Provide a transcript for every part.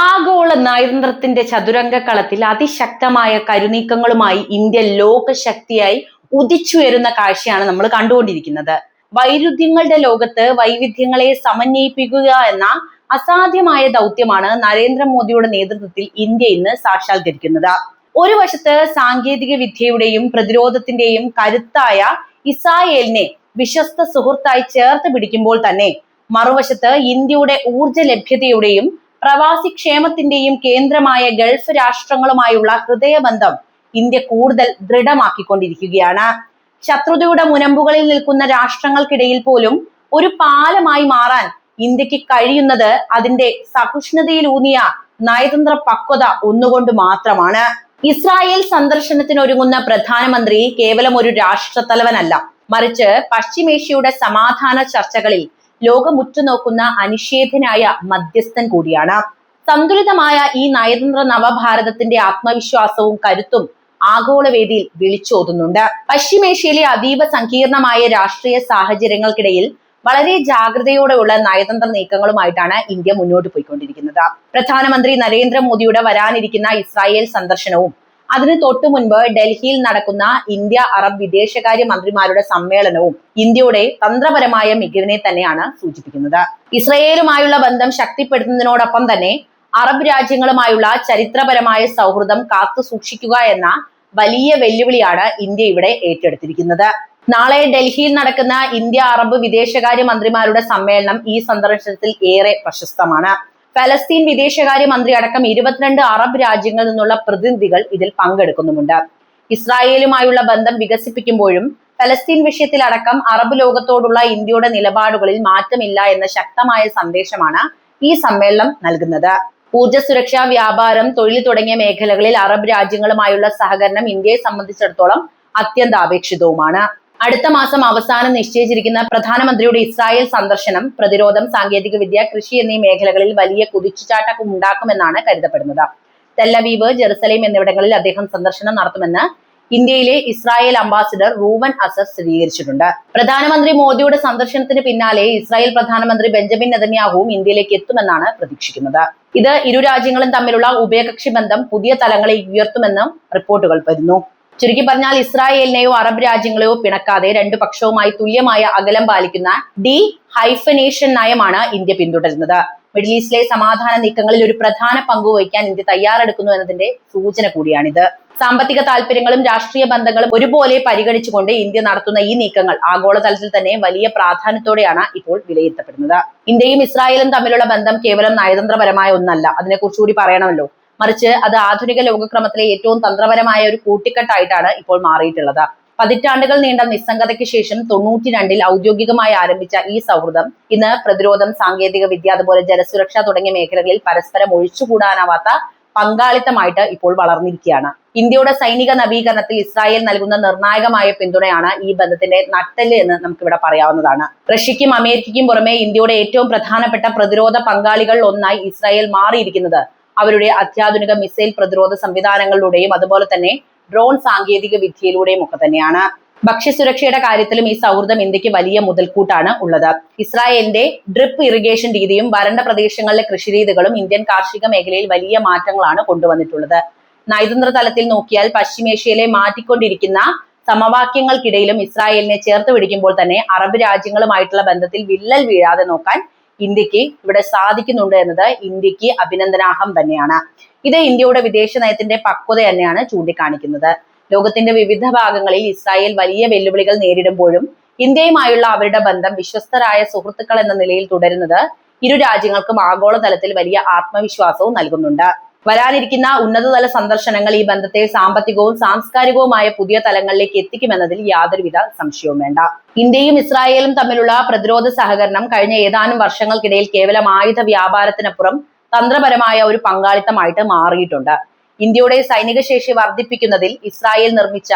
ആഗോള നയതന്ത്രത്തിന്റെ ചതുരംഗക്കളത്തിൽ അതിശക്തമായ കരുനീക്കങ്ങളുമായി ഇന്ത്യ ലോകശക്തിയായി ഉദിച്ചുയരുന്ന കാഴ്ചയാണ് നമ്മൾ കണ്ടുകൊണ്ടിരിക്കുന്നത്. വൈരുദ്ധ്യങ്ങളുടെ ലോകത്ത് വൈവിധ്യങ്ങളെ സമന്വയിപ്പിക്കുക എന്ന അസാധ്യമായ ദൗത്യമാണ് നരേന്ദ്രമോദിയുടെ നേതൃത്വത്തിൽ ഇന്ത്യ ഇന്ന് സാക്ഷാത്കരിക്കുന്നത്. ഒരു വശത്ത് സാങ്കേതിക വിദ്യയുടെയും പ്രതിരോധത്തിന്റെയും കരുത്തായ ഇസ്രായേലിനെ വിശ്വസ്ത സുഹൃത്തായി ചേർത്ത് പിടിക്കുമ്പോൾ തന്നെ മറുവശത്ത് ഇന്ത്യയുടെ ഊർജ ലഭ്യതയുടെയും പ്രവാസി ക്ഷേമത്തിന്റെയും കേന്ദ്രമായ ഗൾഫ് രാഷ്ട്രങ്ങളുമായുള്ള ഹൃദയബന്ധം ഇന്ത്യ കൂടുതൽ ദൃഢമാക്കിക്കൊണ്ടിരിക്കുകയാണ്. ശത്രുതയുടെ മുനമ്പുകളിൽ നിൽക്കുന്ന രാഷ്ട്രങ്ങൾക്കിടയിൽ പോലും ഒരു പാലമായി മാറാൻ ഇന്ത്യയ്ക്ക് കഴിയുന്നത് അതിന്റെ സഹിഷ്ണുതയിലൂന്നിയ നയതന്ത്ര പക്വത ഒന്നുകൊണ്ട് മാത്രമാണ്. ഇസ്രായേൽ സന്ദർശനത്തിനൊരുങ്ങുന്ന പ്രധാനമന്ത്രി കേവലം ഒരു രാഷ്ട്രത്തലവനല്ല. മറിച്ച് പശ്ചിമേഷ്യയുടെ സമാധാന ചർച്ചകളിൽ ലോകമുറ്റുനോക്കുന്ന അനിഷേധനായ മധ്യസ്ഥൻ കൂടിയാണ്. സന്തുലിതമായ ഈ നയതന്ത്ര നവഭാരതത്തിന്റെ ആത്മവിശ്വാസവും കരുത്തും ആഗോളവേദിയിൽ വിളിച്ചോതുന്നുണ്ട്. പശ്ചിമേഷ്യയിലെ അതീവ സങ്കീർണമായ രാഷ്ട്രീയ സാഹചര്യങ്ങൾക്കിടയിൽ വളരെ ജാഗ്രതയോടെയുള്ള നയതന്ത്ര നീക്കങ്ങളുമായിട്ടാണ് ഇന്ത്യ മുന്നോട്ട് പോയിക്കൊണ്ടിരിക്കുന്നത്. പ്രധാനമന്ത്രി നരേന്ദ്രമോദിയുടെ വരാനിരിക്കുന്ന ഇസ്രായേൽ സന്ദർശനവും അതിന് തൊട്ടു മുൻപ് ഡൽഹിയിൽ നടക്കുന്ന ഇന്ത്യ അറബ് വിദേശകാര്യ മന്ത്രിമാരുടെ സമ്മേളനവും ഇന്ത്യയുടെ തന്ത്രപരമായ മികവിനെ തന്നെയാണ് സൂചിപ്പിക്കുന്നത്. ഇസ്രയേലുമായുള്ള ബന്ധം ശക്തിപ്പെടുത്തുന്നതിനോടൊപ്പം തന്നെ അറബ് രാജ്യങ്ങളുമായുള്ള ചരിത്രപരമായ സൗഹൃദം കാത്തു സൂക്ഷിക്കുക എന്ന വലിയ വെല്ലുവിളിയാണ് ഇന്ത്യ ഇവിടെ ഏറ്റെടുത്തിരിക്കുന്നത്. നാളെ ഡൽഹിയിൽ നടക്കുന്ന ഇന്ത്യ അറബ് വിദേശകാര്യ മന്ത്രിമാരുടെ സമ്മേളനം ഈ സന്ദർശനത്തിൽ ഏറെ പ്രശസ്തമാണ്. ഫലസ്തീൻ വിദേശകാര്യ മന്ത്രി അടക്കം ഇരുപത്തിരണ്ട് അറബ് രാജ്യങ്ങളിൽ നിന്നുള്ള പ്രതിനിധികൾ ഇതിൽ പങ്കെടുക്കുന്നുമുണ്ട്. ഇസ്രായേലുമായുള്ള ബന്ധം വികസിപ്പിക്കുമ്പോഴും ഫലസ്തീൻ വിഷയത്തിലടക്കം അറബ് ലോകത്തോടുള്ള ഇന്ത്യയുടെ നിലപാടുകളിൽ മാറ്റമില്ല എന്ന ശക്തമായ സന്ദേശമാണ് ഈ സമ്മേളനം നൽകുന്നത്. ഊർജ സുരക്ഷ വ്യാപാരം തൊഴിൽ തുടങ്ങിയ മേഖലകളിൽ അറബ് രാജ്യങ്ങളുമായുള്ള സഹകരണം ഇന്ത്യയെ സംബന്ധിച്ചിടത്തോളം അത്യന്താപേക്ഷിതവുമാണ്. അടുത്ത മാസം അവസാനം നിശ്ചയിച്ചിരിക്കുന്ന പ്രധാനമന്ത്രിയുടെ ഇസ്രായേൽ സന്ദർശനം പ്രതിരോധം സാങ്കേതികവിദ്യ കൃഷി എന്നീ മേഖലകളിൽ വലിയ കുതിച്ചുചാട്ടം ഉണ്ടാക്കുമെന്നാണ് കരുതപ്പെടുന്നത്. തെല്ലവീവ് ജെറുസലേം എന്നിവിടങ്ങളിൽ അദ്ദേഹം സന്ദർശനം നടത്തുമെന്ന് ഇന്ത്യയിലെ ഇസ്രായേൽ അംബാസിഡർ റൂവൻ അസർ സ്ഥിരീകരിച്ചിട്ടുണ്ട്. പ്രധാനമന്ത്രി മോദിയുടെ സന്ദർശനത്തിന് പിന്നാലെ ഇസ്രായേൽ പ്രധാനമന്ത്രി ബെഞ്ചമിൻ നെതന്യാഹുവും ഇന്ത്യയിലേക്ക് എത്തുമെന്നാണ് പ്രതീക്ഷിക്കുന്നത്. ഇത് ഇരു രാജ്യങ്ങളും തമ്മിലുള്ള ഉഭയകക്ഷി ബന്ധം പുതിയ തലങ്ങളിൽ ഉയർത്തുമെന്നും റിപ്പോർട്ടുകൾ വരുന്നു. ചുരുക്കി പറഞ്ഞാൽ ഇസ്രായേലിനെയോ അറബ് രാജ്യങ്ങളെയോ പിണക്കാതെ രണ്ടു പക്ഷവുമായി തുല്യമായ അകലം പാലിക്കുന്ന ഡി ഹൈഫനേഷൻ നയമാണ് ഇന്ത്യ പിന്തുടരുന്നത്. മിഡിൽ ഈസ്റ്റിലെ സമാധാന നീക്കങ്ങളിൽ ഒരു പ്രധാന പങ്ക് വഹിക്കാൻ ഇന്ത്യ തയ്യാറെടുക്കുന്നു എന്നതിന്റെ സൂചന കൂടിയാണിത്. സാമ്പത്തിക താല്പര്യങ്ങളും രാഷ്ട്രീയ ബന്ധങ്ങളും ഒരുപോലെ പരിഗണിച്ചുകൊണ്ട് ഇന്ത്യ നടത്തുന്ന ഈ നീക്കങ്ങൾ ആഗോളതലത്തിൽ തന്നെ വലിയ പ്രാധാന്യത്തോടെയാണ് ഇപ്പോൾ വിലയിരുത്തപ്പെടുന്നത്. ഇന്ത്യയും ഇസ്രായേലും തമ്മിലുള്ള ബന്ധം കേവലം നയതന്ത്രപരമായ ഒന്നല്ല. അതിനെക്കുറിച്ചുകൂടി പറയണമല്ലോ. മറിച്ച് അത് ആധുനിക ലോകക്രമത്തിലെ ഏറ്റവും തന്ത്രപരമായ ഒരു കൂട്ടിക്കെട്ടായിട്ടാണ് ഇപ്പോൾ മാറിയിട്ടുള്ളത്. പതിറ്റാണ്ടുകൾ നീണ്ട നിസ്സംഗതയ്ക്ക് ശേഷം തൊണ്ണൂറ്റി രണ്ടിൽ ഔദ്യോഗികമായി ആരംഭിച്ച ഈ സൗഹൃദം ഇന്ന് പ്രതിരോധം സാങ്കേതിക വിദ്യ അതുപോലെ ജലസുരക്ഷ തുടങ്ങിയ മേഖലകളിൽ പരസ്പരം ഒഴിച്ചുകൂടാനാവാത്ത പങ്കാളിത്തമായിട്ട് ഇപ്പോൾ വളർന്നിരിക്കുകയാണ്. ഇന്ത്യയുടെ സൈനിക നവീകരണത്തിൽ ഇസ്രായേൽ നൽകുന്ന നിർണായകമായ പിന്തുണയാണ് ഈ ബന്ധത്തിന്റെ നട്ടൽ എന്ന് നമുക്കിവിടെ പറയാവുന്നതാണ്. റഷ്യക്കും അമേരിക്കയ്ക്കും പുറമെ ഇന്ത്യയുടെ ഏറ്റവും പ്രധാനപ്പെട്ട പ്രതിരോധ പങ്കാളികൾ ഒന്നായി ഇസ്രായേൽ മാറിയിരിക്കുന്നത് അവരുടെ അത്യാധുനിക മിസൈൽ പ്രതിരോധ സംവിധാനങ്ങളിലൂടെയും അതുപോലെ തന്നെ ഡ്രോൺ സാങ്കേതിക വിദ്യയിലൂടെയും ഒക്കെ തന്നെയാണ് ഭക്ഷ്യസുരക്ഷയുടെ കാര്യത്തിലും ഈ സൗഹൃദം ഇന്ത്യയ്ക്ക് വലിയ മുതൽക്കൂട്ടാണ് ഉള്ളത്. ഇസ്രായേലിന്റെ ഡ്രിപ്പ് ഇറിഗേഷൻ രീതിയും വരണ്ട പ്രദേശങ്ങളിലെ കൃഷിരീതികളും ഇന്ത്യൻ കാർഷിക മേഖലയിൽ വലിയ മാറ്റങ്ങളാണ് കൊണ്ടുവന്നിട്ടുള്ളത്. നയതന്ത്ര തലത്തിൽ നോക്കിയാൽ പശ്ചിമേഷ്യയിലെ മാറ്റിക്കൊണ്ടിരിക്കുന്ന സമവാക്യങ്ങൾക്കിടയിലും ഇസ്രായേലിനെ ചേർത്ത് പിടിക്കുമ്പോൾ തന്നെ അറബ് രാജ്യങ്ങളുമായിട്ടുള്ള ബന്ധത്തിൽ വിള്ളൽ വീഴാതെ നോക്കാൻ ഇന്ത്യയ്ക്ക് ഇവിടെ സാധിക്കുന്നുണ്ട് എന്നത് ഇന്ത്യയ്ക്ക് അഭിനന്ദനാർഹം തന്നെയാണ്. ഇത് ഇന്ത്യയുടെ വിദേശ നയത്തിന്റെ പക്വത തന്നെയാണ് ചൂണ്ടിക്കാണിക്കുന്നത്. ലോകത്തിന്റെ വിവിധ ഭാഗങ്ങളിൽ ഇസ്രായേൽ വലിയ വെല്ലുവിളികൾ നേരിടുമ്പോഴും ഇന്ത്യയുമായുള്ള അവരുടെ ബന്ധം വിശ്വസ്തരായ സുഹൃത്തുക്കൾ എന്ന നിലയിൽ തുടരുന്നത് ഇരു രാജ്യങ്ങൾക്കും ആഗോളതലത്തിൽ വലിയ ആത്മവിശ്വാസവും നൽകുന്നുണ്ട്. വരാനിരിക്കുന്ന ഉന്നതതല സന്ദർശനങ്ങൾ ഈ ബന്ധത്തെ സാമ്പത്തികവും സാംസ്കാരികവുമായ പുതിയ തലങ്ങളിലേക്ക് എത്തിക്കുമെന്നതിൽ യാതൊരുവിധ സംശയവും വേണ്ട. ഇന്ത്യയും ഇസ്രായേലും തമ്മിലുള്ള പ്രതിരോധ സഹകരണം കഴിഞ്ഞ ഏതാനും വർഷങ്ങൾക്കിടയിൽ കേവലം ആയുധ വ്യാപാരത്തിനപ്പുറം തന്ത്രപരമായ ഒരു പങ്കാളിത്തമായിട്ട് മാറിയിട്ടുണ്ട്. ഇന്ത്യയുടെ സൈനിക ശേഷി വർദ്ധിപ്പിക്കുന്നതിൽ ഇസ്രായേൽ നിർമ്മിച്ച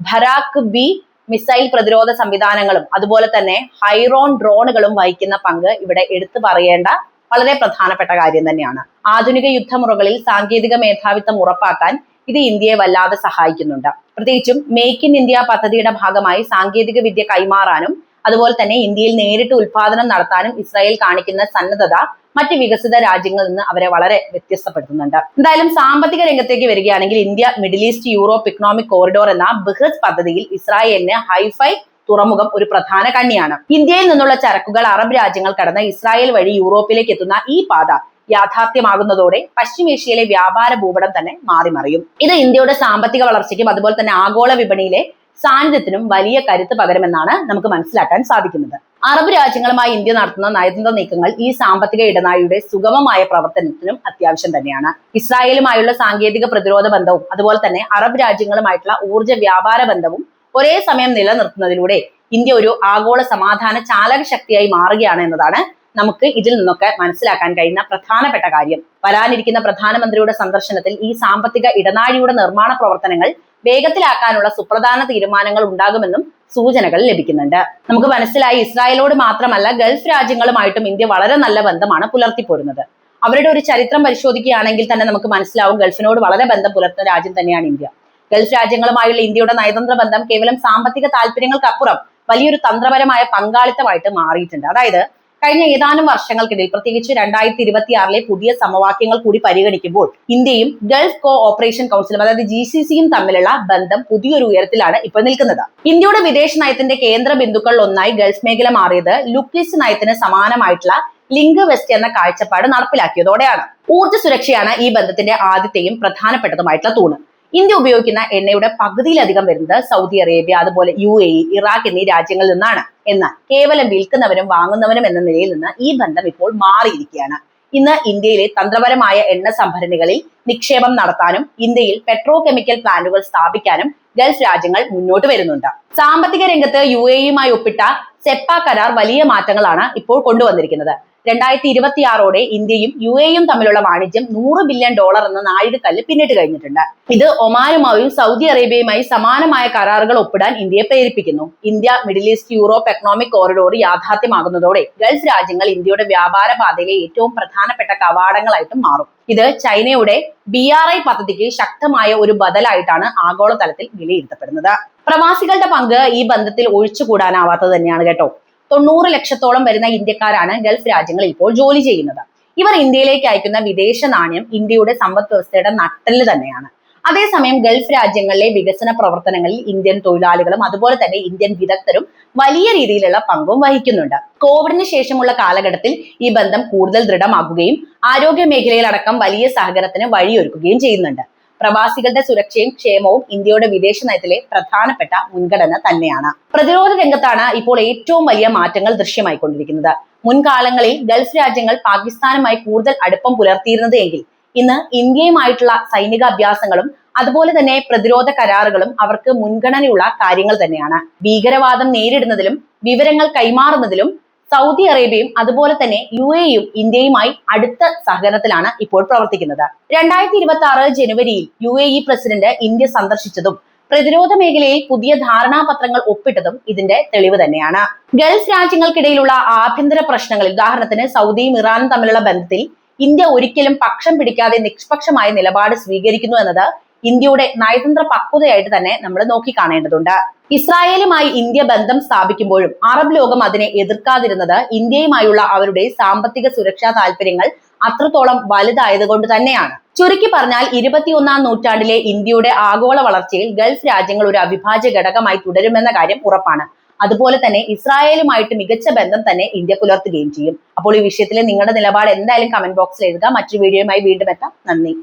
ഭരാക്ക് ബി മിസൈൽ പ്രതിരോധ സംവിധാനങ്ങളും അതുപോലെ തന്നെ ഹൈറോൺ ഡ്രോണുകളും വഹിക്കുന്ന പങ്ക് ഇവിടെ എടുത്തു പറയേണ്ട വളരെ പ്രധാനപ്പെട്ട കാര്യം തന്നെയാണ്. ആധുനിക യുദ്ധമുറകളിൽ സാങ്കേതിക മേധാവിത്വം ഉറപ്പാക്കാൻ ഇത് ഇന്ത്യയെ വല്ലാതെ സഹായിക്കുന്നുണ്ട്. പ്രത്യേകിച്ചും മേക്ക് ഇൻ ഇന്ത്യ പദ്ധതിയുടെ ഭാഗമായി സാങ്കേതിക വിദ്യ കൈമാറാനും അതുപോലെ തന്നെ ഇന്ത്യയിൽ നേരിട്ട് ഉത്പാദനം നടത്താനും ഇസ്രായേൽ കാണിക്കുന്ന സന്നദ്ധത മറ്റ് വികസിത രാജ്യങ്ങളിൽ നിന്ന് അവരെ വളരെ വ്യത്യസ്തപ്പെടുത്തുന്നുണ്ട്. എന്തായാലും സാമ്പത്തിക രംഗത്തേക്ക് വരികയാണെങ്കിൽ India Middle East Europe economic corridor എന്ന ബൃഹത് പദ്ധതിയിൽ ഇസ്രായേലിന് ഹൈഫൈ തുറമുഖം ഒരു പ്രധാന കണ്ണിയാണ്. ഇന്ത്യയിൽ നിന്നുള്ള ചരക്കുകൾ അറബ് രാജ്യങ്ങൾ കടന്ന് ഇസ്രായേൽ വഴി യൂറോപ്പിലേക്ക് എത്തുന്ന ഈ പാത യാഥാർത്ഥ്യമാകുന്നതോടെ പശ്ചിമേഷ്യയിലെ വ്യാപാര ഭൂപടം തന്നെ മാറിമറിയും. ഇത് ഇന്ത്യയുടെ സാമ്പത്തിക വളർച്ചയ്ക്കും അതുപോലെ തന്നെ ആഗോള വിപണിയിലെ സാന്നിധ്യത്തിനും വലിയ കരുത്ത് പകരമെന്നാണ് നമുക്ക് മനസ്സിലാക്കാൻ സാധിക്കുന്നത്. അറബ് രാജ്യങ്ങളുമായി ഇന്ത്യ നടത്തുന്ന നയതന്ത്ര നീക്കങ്ങൾ ഈ സാമ്പത്തിക ഇടനാഴിയുടെ സുഗമമായ പ്രവർത്തനത്തിനും അത്യാവശ്യം തന്നെയാണ്. ഇസ്രായേലുമായുള്ള സാങ്കേതിക പ്രതിരോധ ബന്ധവും അതുപോലെ തന്നെ അറബ് രാജ്യങ്ങളുമായിട്ടുള്ള ഊർജ വ്യാപാര ബന്ധവും ഒരേ സമയം നിലനിർത്തുന്നതിലൂടെ ഇന്ത്യ ഒരു ആഗോള സമാധാന ചാലക ശക്തിയായി മാറുകയാണ് എന്നതാണ് നമുക്ക് ഇതിൽ നിന്നൊക്കെ മനസ്സിലാക്കാൻ കഴിയുന്ന പ്രധാനപ്പെട്ട കാര്യം. വരാനിരിക്കുന്ന പ്രധാനമന്ത്രിയുടെ സന്ദർശനത്തിൽ ഈ സാമ്പത്തിക ഇടനാഴിയുടെ നിർമ്മാണ പ്രവർത്തനങ്ങൾ വേഗത്തിലാക്കാനുള്ള സുപ്രധാന തീരുമാനങ്ങൾ ഉണ്ടാകുമെന്നും സൂചനകൾ ലഭിക്കുന്നുണ്ട്. നമുക്ക് മനസ്സിലായി ഇസ്രായേലോട് മാത്രമല്ല ഗൾഫ് രാജ്യങ്ങളുമായിട്ടും ഇന്ത്യ വളരെ നല്ല ബന്ധമാണ് പുലർത്തിപ്പോരുന്നത്. അവരുടെ ഒരു ചരിത്രം പരിശോധിക്കുകയാണെങ്കിൽ തന്നെ നമുക്ക് മനസ്സിലാവും ഗൾഫിനോട് വളരെ ബന്ധം പുലർത്തുന്ന രാജ്യം തന്നെയാണ് ഇന്ത്യ. ഗൾഫ് രാജ്യങ്ങളുമായുള്ള ഇന്ത്യയുടെ നയതന്ത്ര ബന്ധം കേവലം സാമ്പത്തിക താല്പര്യങ്ങൾക്കപ്പുറം വലിയൊരു തന്ത്രപരമായ പങ്കാളിത്തമായിട്ട് മാറിയിട്ടുണ്ട്. അതായത് കഴിഞ്ഞ ഏതാനും വർഷങ്ങൾക്കിടയിൽ പ്രത്യേകിച്ച് രണ്ടായിരത്തി ഇരുപത്തിയാറിലെ പുതിയ സമവാക്യങ്ങൾ കൂടി പരിഗണിക്കുമ്പോൾ ഇന്ത്യയും ഗൾഫ് കോ ഓപ്പറേഷൻ കൗൺസിലും അതായത് ജി സി സിയും തമ്മിലുള്ള ബന്ധം പുതിയൊരു ഉയരത്തിലാണ് ഇപ്പോൾ നിൽക്കുന്നത്. ഇന്ത്യയുടെ വിദേശ നയത്തിന്റെ കേന്ദ്ര ബിന്ദുക്കളിൽ ഒന്നായി ഗൾഫ് മേഖല മാറിയത് ലുക്കിസ് നയത്തിന് സമാനമായിട്ടുള്ള ലിങ്ക് വെസ്റ്റ് എന്ന കാഴ്ചപ്പാട് നടപ്പിലാക്കിയതോടെയാണ്. ഊർജ സുരക്ഷയാണ് ഈ ബന്ധത്തിന്റെ ആദ്യത്തെയും പ്രധാനപ്പെട്ടതുമായിട്ടുള്ള തൂണ്. ഇന്ത്യ ഉപയോഗിക്കുന്ന എണ്ണയുടെ പകുതിയിലധികം വരുന്നത് സൗദി അറേബ്യ അതുപോലെ യു എ ഇറാഖ് എന്നീ രാജ്യങ്ങളിൽ നിന്നാണ്. എന്നാൽ കേവലം വിൽക്കുന്നവരും വാങ്ങുന്നവരും എന്ന നിലയിൽ നിന്ന് ഈ ബന്ധം ഇപ്പോൾ മാറിയിരിക്കുകയാണ്. ഇന്ന് ഇന്ത്യയിലെ തന്ത്രപരമായ എണ്ണ സംഭരണികളിൽ നിക്ഷേപം നടത്താനും ഇന്ത്യയിൽ പെട്രോ കെമിക്കൽ പ്ലാന്റുകൾ സ്ഥാപിക്കാനും ഗൾഫ് രാജ്യങ്ങൾ മുന്നോട്ട് വരുന്നുണ്ട്. സാമ്പത്തിക രംഗത്ത് യു എയുമായി ഒപ്പിട്ട സെപ്പ കരാർ വലിയ മാറ്റങ്ങളാണ് ഇപ്പോൾ കൊണ്ടുവന്നിരിക്കുന്നത്. രണ്ടായിരത്തി ഇരുപത്തി ആറോടെ ഇന്ത്യയും യു എയും തമ്മിലുള്ള വാണിജ്യം നൂറ് ബില്യൺ ഡോളർ എന്ന നാഴികക്കല്ല് പിന്നിട്ട് കഴിഞ്ഞിട്ടുണ്ട്. ഇത് ഒമാനുമായും സൗദി അറേബ്യയുമായി സമാനമായ കരാറുകൾ ഒപ്പിടാൻ ഇന്ത്യയെ പ്രേരിപ്പിക്കുന്നു. India Middle East Europe economic corridor യാഥാർത്ഥ്യമാകുന്നതോടെ Gulf രാജ്യങ്ങൾ ഇന്ത്യയുടെ വ്യാപാര പാതയിലെ ഏറ്റവും പ്രധാനപ്പെട്ട കവാടങ്ങളായിട്ടും മാറും. ഇത് ചൈനയുടെ ബി ആർ ഐ പദ്ധതിക്ക് ശക്തമായ ഒരു ബദലായിട്ടാണ് ആഗോളതലത്തിൽ വിലയിരുത്തപ്പെടുന്നത്. പ്രവാസികളുടെ പങ്ക് ഈ ബന്ധത്തിൽ ഒഴിച്ചുകൂടാനാവാത്തത് തന്നെയാണ് കേട്ടോ. തൊണ്ണൂറ് ലക്ഷത്തോളം വരുന്ന ഇന്ത്യക്കാരാണ് ഗൾഫ് രാജ്യങ്ങളിൽ ഇപ്പോൾ ജോലി ചെയ്യുന്നത്. ഇവർ ഇന്ത്യയിലേക്ക് അയക്കുന്ന വിദേശ നാണ്യം ഇന്ത്യയുടെ സമ്പദ് വ്യവസ്ഥയുടെ നട്ടൽ തന്നെയാണ്. അതേസമയം ഗൾഫ് രാജ്യങ്ങളിലെ വികസന പ്രവർത്തനങ്ങളിൽ ഇന്ത്യൻ തൊഴിലാളികളും അതുപോലെ തന്നെ ഇന്ത്യൻ വിദഗ്ധരും വലിയ രീതിയിലുള്ള പങ്കും വഹിക്കുന്നുണ്ട്. കോവിഡിന് ശേഷമുള്ള കാലഘട്ടത്തിൽ ഈ ബന്ധം കൂടുതൽ ദൃഢമാക്കുകയും ആരോഗ്യ മേഖലയിലടക്കം വലിയ സഹകരണത്തിന് വഴിയൊരുക്കുകയും ചെയ്യുന്നുണ്ട്. പ്രവാസികളുടെ സുരക്ഷയും ക്ഷേമവും ഇന്ത്യയുടെ വിദേശ നയത്തിലെ പ്രധാനപ്പെട്ട മുൻഗണന തന്നെയാണ്. പ്രതിരോധ രംഗത്താണ് ഇപ്പോൾ ഏറ്റവും വലിയ മാറ്റങ്ങൾ ദൃശ്യമായിക്കൊണ്ടിരിക്കുന്നത്. മുൻകാലങ്ങളിൽ ഗൾഫ് രാജ്യങ്ങൾ പാകിസ്ഥാനുമായി കൂടുതൽ അടുപ്പം പുലർത്തിയിരുന്നത് എങ്കിൽ ഇന്ന് ഇന്ത്യയുമായിട്ടുള്ള സൈനിക അഭ്യാസങ്ങളും അതുപോലെ തന്നെ പ്രതിരോധ കരാറുകളും അവർക്ക് മുൻഗണനയുള്ള കാര്യങ്ങൾ തന്നെയാണ്. ഭീകരവാദം നേരിടുന്നതിലും വിവരങ്ങൾ കൈമാറുന്നതിലും സൗദി അറേബ്യയും അതുപോലെ തന്നെ യു എയും ഇന്ത്യയുമായി അടുത്ത സഹകരണത്തിലാണ് ഇപ്പോൾ പ്രവർത്തിക്കുന്നത്. രണ്ടായിരത്തി ഇരുപത്തി ആറ് ജനുവരിയിൽ U A E president India സന്ദർശിച്ചതും പ്രതിരോധ മേഖലയിൽ പുതിയ ധാരണാപത്രങ്ങൾ ഒപ്പിട്ടതും ഇതിന്റെ തെളിവ് തന്നെയാണ്. ഗൾഫ് രാജ്യങ്ങൾക്കിടയിലുള്ള ആഭ്യന്തര പ്രശ്നങ്ങളിൽ ഉദാഹരണത്തിന് സൗദിയും ഇറാനും തമ്മിലുള്ള ബന്ധത്തിൽ ഇന്ത്യ ഒരിക്കലും പക്ഷം പിടിക്കാതെ നിഷ്പക്ഷമായ നിലപാട് സ്വീകരിക്കുന്നു എന്നത് ഇന്ത്യയുടെ നയതന്ത്ര പക്വതയായിട്ട് തന്നെ നമ്മൾ നോക്കിക്കാണേണ്ടതുണ്ട് ഇസ്രായേലുമായി ഇന്ത്യ ബന്ധം സ്ഥാപിക്കുമ്പോഴും അറബ് ലോകം അതിനെ എതിർക്കാതിരുന്നത് ഇന്ത്യയുമായുള്ള അവരുടെ സാമ്പത്തിക സുരക്ഷാ താല്പര്യങ്ങൾ അത്രത്തോളം വലുതായതുകൊണ്ട് തന്നെയാണ്. ചുരുക്കി പറഞ്ഞാൽ ഇരുപത്തിയൊന്നാം നൂറ്റാണ്ടിലെ ഇന്ത്യയുടെ ആഗോള വളർച്ചയിൽ ഗൾഫ് രാജ്യങ്ങൾ ഒരു അവിഭാജ്യ ഘടകമായി തുടരുമെന്ന കാര്യം ഉറപ്പാണ്. അതുപോലെ തന്നെ ഇസ്രായേലുമായിട്ട് മികച്ച ബന്ധം തന്നെ ഇന്ത്യ പുലർത്തുകയും ചെയ്യും. അപ്പോൾ ഈ വിഷയത്തിൽ നിങ്ങളുടെ നിലപാട് എന്തായാലും കമന്റ് ബോക്സിൽ എഴുതുക. മറ്റൊരു വീഡിയോയുമായി വീണ്ടും എത്താം. നന്ദി.